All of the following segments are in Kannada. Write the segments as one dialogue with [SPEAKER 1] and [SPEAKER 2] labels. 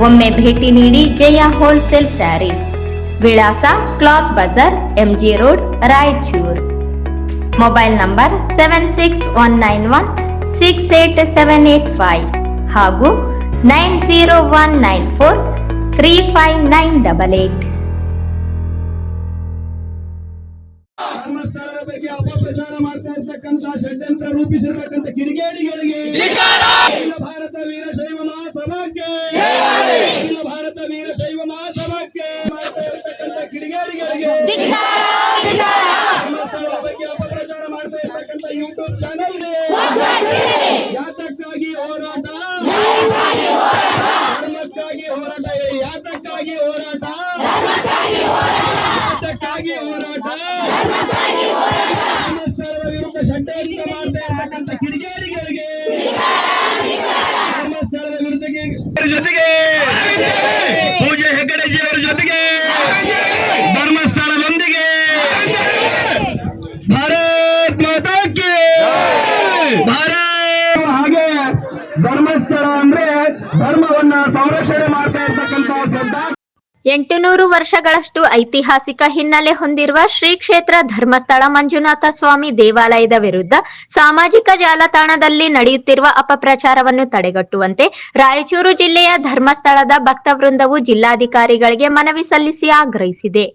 [SPEAKER 1] ಒಮ್ಮೆ ಭೇಟಿ ನೀಡಿ ಜಯ ಹೋಲ್ಸೇಲ್ ಸ್ಯಾರೀಸ್ ವಿಳಾಸ cloth Bazar MG road Raichur. Mobile number seven six one nine one six eight seven eight five ಹಾಗೂ nine zero one nine four three five nine double eight
[SPEAKER 2] ಬಗ್ಗೆ ಅಪಪ್ರಚಾರ ಮಾಡ್ತಾ ಇರ್ತಕ್ಕಂಥ ಷಡ್ಯಂತ್ರ ರೂಪಿಸಿರ್ತಕ್ಕಂಥ ಕಿಡಿಗೇಡಿಗಳಿಗೆ ಭಾರತ ವೀರಶೈವ ಧರ್ಮಸ್ಥಳದ ಬಗ್ಗೆ ಅಪಪ್ರಚಾರ ಮಾಡ್ತಾ ಇರ್ತಕ್ಕಂಥ ಯೂಟ್ಯೂಬ್ ಚಾನೆಲ್ಗೆ ಯಾತಕ್ಕಾಗಿ ಹೋರಾಟ ಧರ್ಮಕ್ಕಾಗಿ ಹೋರಾಟ ಯಾತಕ್ಕಾಗಿ ಹೋರಾಟ ಯಾತಕ್ಕಾಗಿ ಹೋರಾಟ ಧರ್ಮಸ್ಥಳದ ವಿರುದ್ಧ ಷಡ್ಯಂತ್ರ ಮಾಡ್ತಾ ಇರ್ತಕ್ಕಂಥ ಕಿಡಿಗೇಡಿಗಳಿಗೆ ಧರ್ಮಸ್ಥಳದ ವಿರುದ್ಧ ಜೊತೆಗೆ
[SPEAKER 1] ಎಂಟುನೂರು ವರ್ಷಗಳಷ್ಟು ಐತಿಹಾಸಿಕ ಹಿನ್ನೆಲೆ ಹೊಂದಿರುವ ಶ್ರೀ ಕ್ಷೇತ್ರ ಧರ್ಮಸ್ಥಳ ಮಂಜುನಾಥ ಸ್ವಾಮಿ ದೇವಾಲಯದ ವಿರುದ್ಧ ಸಾಮಾಜಿಕ ಜಾಲತಾಣದಲ್ಲಿ ನಡೆಯುತ್ತಿರುವ ಅಪಪ್ರಚಾರವನ್ನು ತಡೆಗಟ್ಟುವಂತೆ ರಾಯಚೂರು ಜಿಲ್ಲೆಯ ಧರ್ಮಸ್ಥಳದ ಭಕ್ತವೃಂದವು ಜಿಲ್ಲಾಧಿಕಾರಿಗಳಿಗೆ ಮನವಿ ಸಲ್ಲಿಸಿ ಆಗ್ರಹಿಸಿದೆ.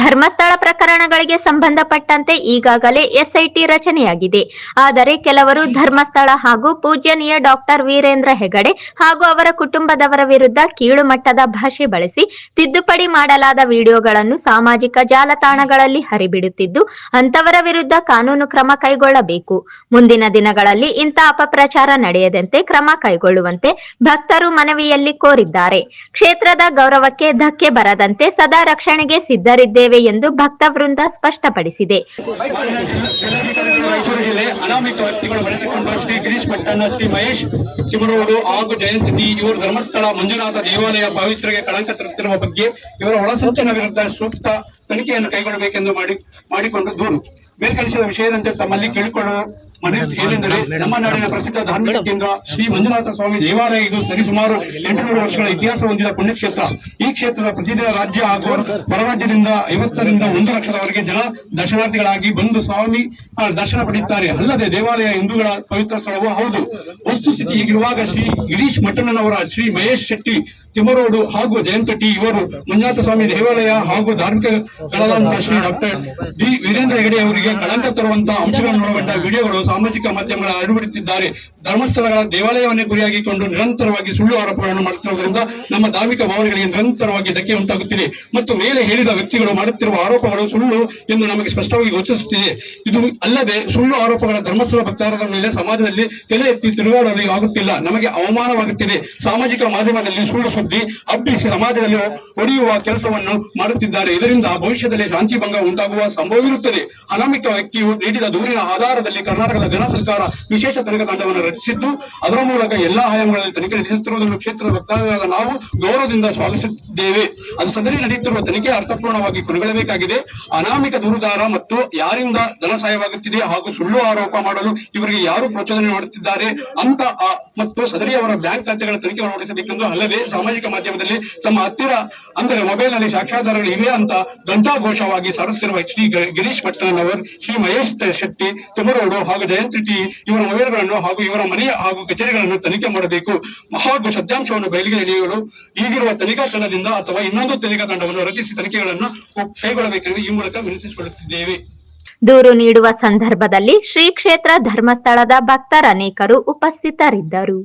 [SPEAKER 1] ಧರ್ಮಸ್ಥಳ ಪ್ರಕರಣಗಳಿಗೆ ಸಂಬಂಧಪಟ್ಟಂತೆ ಈಗಾಗಲೇ ಎಸ್ಐಟಿ ರಚನೆಯಾಗಿದೆ. ಆದರೆ ಕೆಲವರು ಧರ್ಮಸ್ಥಳ ಹಾಗೂ ಪೂಜ್ಯನೀಯ ಡಾಕ್ಟರ್ ವೀರೇಂದ್ರ ಹೆಗಡೆ ಹಾಗೂ ಅವರ ಕುಟುಂಬದವರ ವಿರುದ್ಧ ಕೀಳು ಮಟ್ಟದ ಭಾಷೆ ಬಳಸಿ ತಿದ್ದುಪಡಿ ಮಾಡಲಾದ ವಿಡಿಯೋಗಳನ್ನು ಸಾಮಾಜಿಕ ಜಾಲತಾಣಗಳಲ್ಲಿ ಹರಿಬಿಡುತ್ತಿದ್ದು ಅಂತವರ ವಿರುದ್ಧ ಕಾನೂನು ಕ್ರಮ ಕೈಗೊಳ್ಳಬೇಕು. ಮುಂದಿನ ದಿನಗಳಲ್ಲಿ ಇಂಥ ಅಪಪ್ರಚಾರ ನಡೆಯದಂತೆ ಕ್ರಮ ಕೈಗೊಳ್ಳುವಂತೆ ಭಕ್ತರು ಮನವಿಯಲ್ಲಿ ಕೋರಿದ್ದಾರೆ. ಕ್ಷೇತ್ರದ ಗೌರವಕ್ಕೆ ಧಕ್ಕೆ ಬರದಂತೆ ಸದಾ ರಕ್ಷಣೆಗೆ ಸಿದ್ಧರಿದ್ದೇವೆ ಎಂದು ಭಕ್ತ ವೃಂದ ಸ್ಪಷ್ಟಪಡಿಸಿದೆ.
[SPEAKER 3] ಮೈಸೂರು ಜಿಲ್ಲೆ ಬಳಸಿಕೊಂಡು ಶ್ರೀ ಗಿರೀಶ್ ಶ್ರೀ ಮಹೇಶ್ ಚಿಮರೋಡು ಹಾಗೂ ಜಯಂತಿ ಇವರು ಧರ್ಮಸ್ಥಳ, ಮಂಜುನಾಥ ದೇವಾಲಯ ಭಾವಿಸರಿಗೆ ಕಳಂಕ ತರುತ್ತಿರುವ ಬಗ್ಗೆ ಇವರ ಒಳಸಂಚನ ವಿರುದ್ಧ ಸೂಕ್ತ ತನಿಖೆಯನ್ನು ಕೈಗೊಳ್ಳಬೇಕೆಂದು ಮಾಡಿ, ಮಾಡಿಕೊಂಡು ದೂರು. ಮೇಲ್ಕಳಿಸಿದ ವಿಷಯದಂತೆ ತಮ್ಮಲ್ಲಿ ಕೇಳಿಕೊಳ್ಳುವ ಏನೆಂದರೆ ನಮ್ಮ ನಾಡಿನ ಪ್ರಸಿದ್ಧ ಧಾರ್ಮಿಕ ಕೇಂದ್ರ ಶ್ರೀ ಮಂಜುನಾಥ ಸ್ವಾಮಿ ದೇವಾಲಯ ಇದು ಸರಿಸುಮಾರು ಎಂಟುನೂರು ವರ್ಷಗಳ ಇತಿಹಾಸ ಹೊಂದಿದ ಪುಣ್ಯಕ್ಷೇತ್ರ. ಈ ಕ್ಷೇತ್ರದ ಪ್ರತಿದಿನ ರಾಜ್ಯ ಹಾಗೂ ಹೊರರಾಜ್ಯದಿಂದ ಐವತ್ತರಿಂದ ಒಂದು ಲಕ್ಷದವರೆಗೆ ಜನ ದರ್ಶನಾರ್ಥಿಗಳಾಗಿ ಬಂದು ಸ್ವಾಮಿ ದರ್ಶನ ಪಡೆಯುತ್ತಾರೆ. ಅಲ್ಲದೆ ದೇವಾಲಯ ಹಿಂದೂಗಳ ಪವಿತ್ರ ಸ್ಥಳವೂ ಹೌದು. ವಸ್ತುಸ್ಥಿತಿ ಹೀಗಿರುವಾಗ ಶ್ರೀ ಗಿರೀಶ್ ಮಠಣ್ಣನವರ ಶ್ರೀ ಮಹೇಶ್ ಶೆಟ್ಟಿ ತಿಮರೋಡು ಹಾಗೂ ಜಯಂತ ಇವರು ಮಂಜುನಾಥ ಸ್ವಾಮಿ ದೇವಾಲಯ ಹಾಗೂ ಧಾರ್ಮಿಕ ಕಳೆದಂತ ಶ್ರೀ ಡಾಕ್ಟರ್ ಡಿ ವೀರೇಂದ್ರ ಹೆಗಡೆ ಅವರಿಗೆ ಕಳಂಕ ತರುವಂತಹ ಅಂಶಗಳನ್ನು ಒಳಗೊಂಡ ವಿಡಿಯೋಗಳು ಸಾಮಾಜಿಕ ಮಾಧ್ಯಮಗಳ ಹರಡುಬಿಡುತ್ತಿದ್ದಾರೆ ಧರ್ಮಸ್ಥಳಗಳ ದೇವಾಲಯವನ್ನೇ ಗುರಿಯಾಗಿಕೊಂಡು ನಿರಂತರವಾಗಿ ಸುಳ್ಳು ಆರೋಪಗಳನ್ನು ಮಾಡುತ್ತಿರುವುದರಿಂದ ನಮ್ಮ ಧಾರ್ಮಿಕ ಭಾವನೆಗಳಿಗೆ ನಿರಂತರವಾಗಿ ಧಕ್ಕೆ ಉಂಟಾಗುತ್ತಿದೆ. ಮತ್ತು ಮೇಲೆ ಹೇಳಿದ ವ್ಯಕ್ತಿಗಳು ಮಾಡುತ್ತಿರುವ ಆರೋಪಗಳು ಸುಳ್ಳು ಎಂದು ನಮಗೆ ಸ್ಪಷ್ಟವಾಗಿ ಗೋಚರಿಸುತ್ತಿದೆ. ಇದು ಅಲ್ಲದೆ ಸುಳ್ಳು ಆರೋಪಗಳ ಧರ್ಮಸ್ಥಳ ಭಕ್ತಾರರ ಮೇಲೆ ಸಮಾಜದಲ್ಲಿ ತಲೆ ಎತ್ತಿ ತಿರುಗಾಡಲು ಆಗುತ್ತಿಲ್ಲ. ನಮಗೆ ಅವಮಾನವಾಗುತ್ತಿದೆ. ಸಾಮಾಜಿಕ ಮಾಧ್ಯಮದಲ್ಲಿ ಸುಳ್ಳು ಸುದ್ದಿ ಹಬ್ಬಿಸಿ ಸಮಾಜದಲ್ಲಿ ಹೊಡೆಯುವ ಕೆಲಸವನ್ನು ಮಾಡುತ್ತಿದ್ದಾರೆ. ಇದರಿಂದ ಭವಿಷ್ಯದಲ್ಲಿ ಶಾಂತಿ ಭಂಗ ಉಂಟಾಗುವ ಸಂಭವವಿರುತ್ತದೆ. ಅನಾಮಿಕ ವ್ಯಕ್ತಿಯು ನೀಡಿದ ದೂರಿನ ಆಧಾರದಲ್ಲಿ ಕರ್ನಾಟಕದ ಜನ ಸರ್ಕಾರ ವಿಶೇಷ ತನಿಖಾ ತಂಡವನ್ನು ರಚಿಸಿದ್ದು, ಅದರ ಮೂಲಕ ಎಲ್ಲಾ ಆಯಾಮಗಳಲ್ಲಿ ತನಿಖೆ ನಡೆಸುತ್ತಿರುವುದನ್ನು ಕ್ಷೇತ್ರದ ವಕ್ತಾರರಾದ ನಾವು ಗೌರವದಿಂದ ಸ್ವಾಗತಿಸುತ್ತಿದ್ದೇವೆ. ಅದು ಸದರಿ ನಡೆಯುತ್ತಿರುವ ತನಿಖೆ ಅರ್ಥಪೂರ್ಣವಾಗಿ ಕೊನೆಗೊಳ್ಳಬೇಕಾಗಿದೆ. ಅನಾಮಿಕ ದೂರುದಾರ ಮತ್ತು ಯಾರಿಂದ ಧನ ಸಹಾಯವಾಗುತ್ತಿದೆ ಹಾಗೂ ಸುಳ್ಳು ಆರೋಪ ಮಾಡಲು ಇವರಿಗೆ ಯಾರು ಪ್ರಚೋದನೆ ಮಾಡುತ್ತಿದ್ದಾರೆ ಅಂತ ಮತ್ತು ಸದರಿ ಅವರ ಬ್ಯಾಂಕ್ ಖಾತೆಗಳ ತನಿಖೆ ನಡೆಸಬೇಕೆಂದು ಅಲ್ಲದೆ ಸಾಮಾಜಿಕ ಮಾಧ್ಯಮದಲ್ಲಿ ತಮ್ಮ ಹತ್ತಿರ, ಅಂದರೆ ಮೊಬೈಲ್ನಲ್ಲಿ ಸಾಕ್ಷ್ಯಾಧಾರಗಳು ಇವೆ ಅಂತ ಘಂಟಾಘೋಷವಾಗಿ ಸಾರುತ್ತಿರುವ ಶ್ರೀ ಗಿರೀಶ್ ಅವರು, ಶ್ರೀ ಮಹೇಶ್ ಶೆಟ್ಟಿ ತುಮರೋಡು ಹಾಗೂ ಜಯಂತ್ ಟಿ ಇವರ ಮೊಬೈಲ್ಗಳನ್ನು ಹಾಗೂ ಇವರ ಮನೆಯ ಹಾಗೂ ಕಚೇರಿಗಳನ್ನು ತನಿಖೆ ಮಾಡಬೇಕು. ಹಾಗೂ ಸತ್ಯಾಂಶವನ್ನು ಬಯಲಿಗೆ ಎಳೆಯಲು ಈಗಿರುವ ತನಿಖಾ ತಂಡದಿಂದ ಅಥವಾ ಇನ್ನೊಂದು ತನಿಖಾ ತಂಡವನ್ನು ರಚಿಸಿ ತನಿಖೆಗಳನ್ನು ಕೈಗೊಳ್ಳಬೇಕೆಂದು ಈ ಮೂಲಕ ವಿನಂತಿಸಿಕೊಳ್ಳುತ್ತಿದ್ದೇವೆ.
[SPEAKER 1] ದೂರು ನೀಡುವ ಸಂದರ್ಭದಲ್ಲಿ ಶ್ರೀ ಕ್ಷೇತ್ರ ಧರ್ಮಸ್ಥಳದ ಭಕ್ತರ ಅನೇಕರು ಉಪಸ್ಥಿತರಿದ್ದರು.